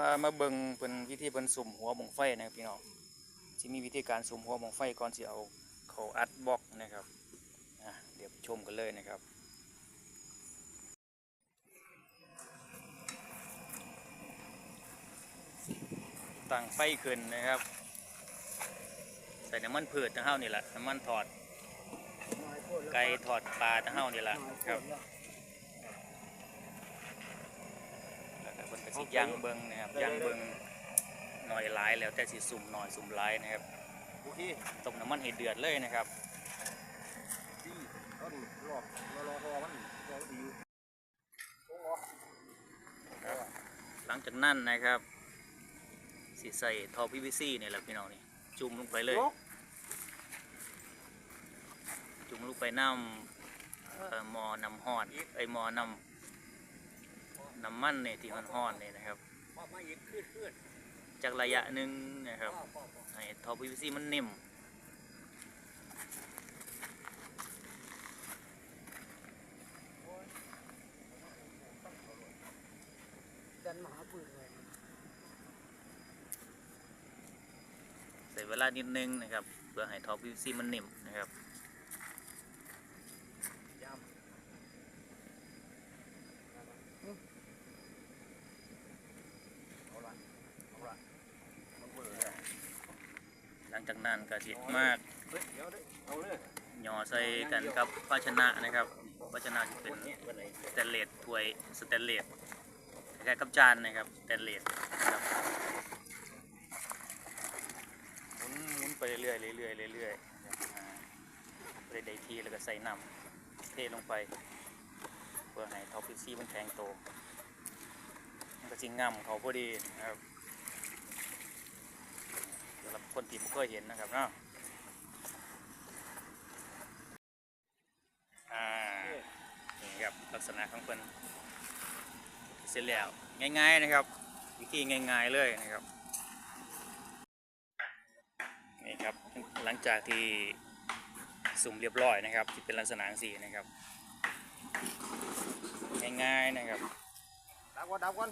พามาเบิ่งเป็นวิธีเพิ่นสุ่มหัวบงไฟนะครับพี่น้องที่มีวิธีการสุ่มหัวบงไฟก่อนที่เอาเขาอัดบล็อกนะครับเดี๋ยวชมกันเลยนะครับตั้งไฟขึ้นนะครับ ใส่น้ำมันพืชทั้งเฮานี่แหละน้ำมันถอดไก่ถอดปลาทั้งเฮานี่แหละครับแล้วก็เพิ่นก็สิ ย่างเบิ่งนะครับย่างเบิ่งหน่อยหลายแล้วแต่สิสุ่มหน่อยสุ่มหลายนะครับโอเคต้มน้ำมันให้เดือดเลยนะครับดีเอาดิรอบรอรอรอมันรอดีอยู่โอ้โหหลังจากนั้นนะครับสิใส่ท่อ PVC นี่แหละพี่น้องนี่จุ่มลงไปเลยยกจุ่มลงไปน้ำเอ่อหมอน้ำห้อนไอยหมอน้ำ น้ำมันเนี่ยที่มันห้อนเนี่ยนะครับมามาอีกขึ้นขึ้นจากระยะหนึ่งนะครับให้ท่อ PVC มันนิ่มดันมาหาปืนเลยใส่เวลานิดนึงนะครับเพื่อให้ท่อ PVC มันนิ่มนะครับ ยามเอาละเอาละมันเบื่อแล้ว หลัง จากนั้นก็สิมากเดียวเด้อเอาเลยหย่อใส่กันกับภาชนะนะครับภาชนะจะเป็นสแตนเลสถ้วยสแตนเลสคล้ายๆกับจานนะครับสแตนเลสนะครับหมุนหมุนไปเรื่อยๆเรื่อยๆเรื่อยๆนะครับอ่าได้ทีแล้วก็ใส่น้ำเทลงไป เพื่อให้ท็อปปี้ซี่มันแข็งโตมันก็จิงง่ำเขาพอดีนะครับ คนที่ไม่เคยเห็นนะครับเนาะอ่านี่ครับลักษณะของเพิ่นเสร็จแล้วง่ายๆนะครับ วิธีง่าย ๆเลยนะครับนี่ครับหลังจากที่สุ่มเรียบร้อยนะครับ ที่เป็นลักษณะสีนะครับ ง่ายๆนะครับดับก่อนดับก่อน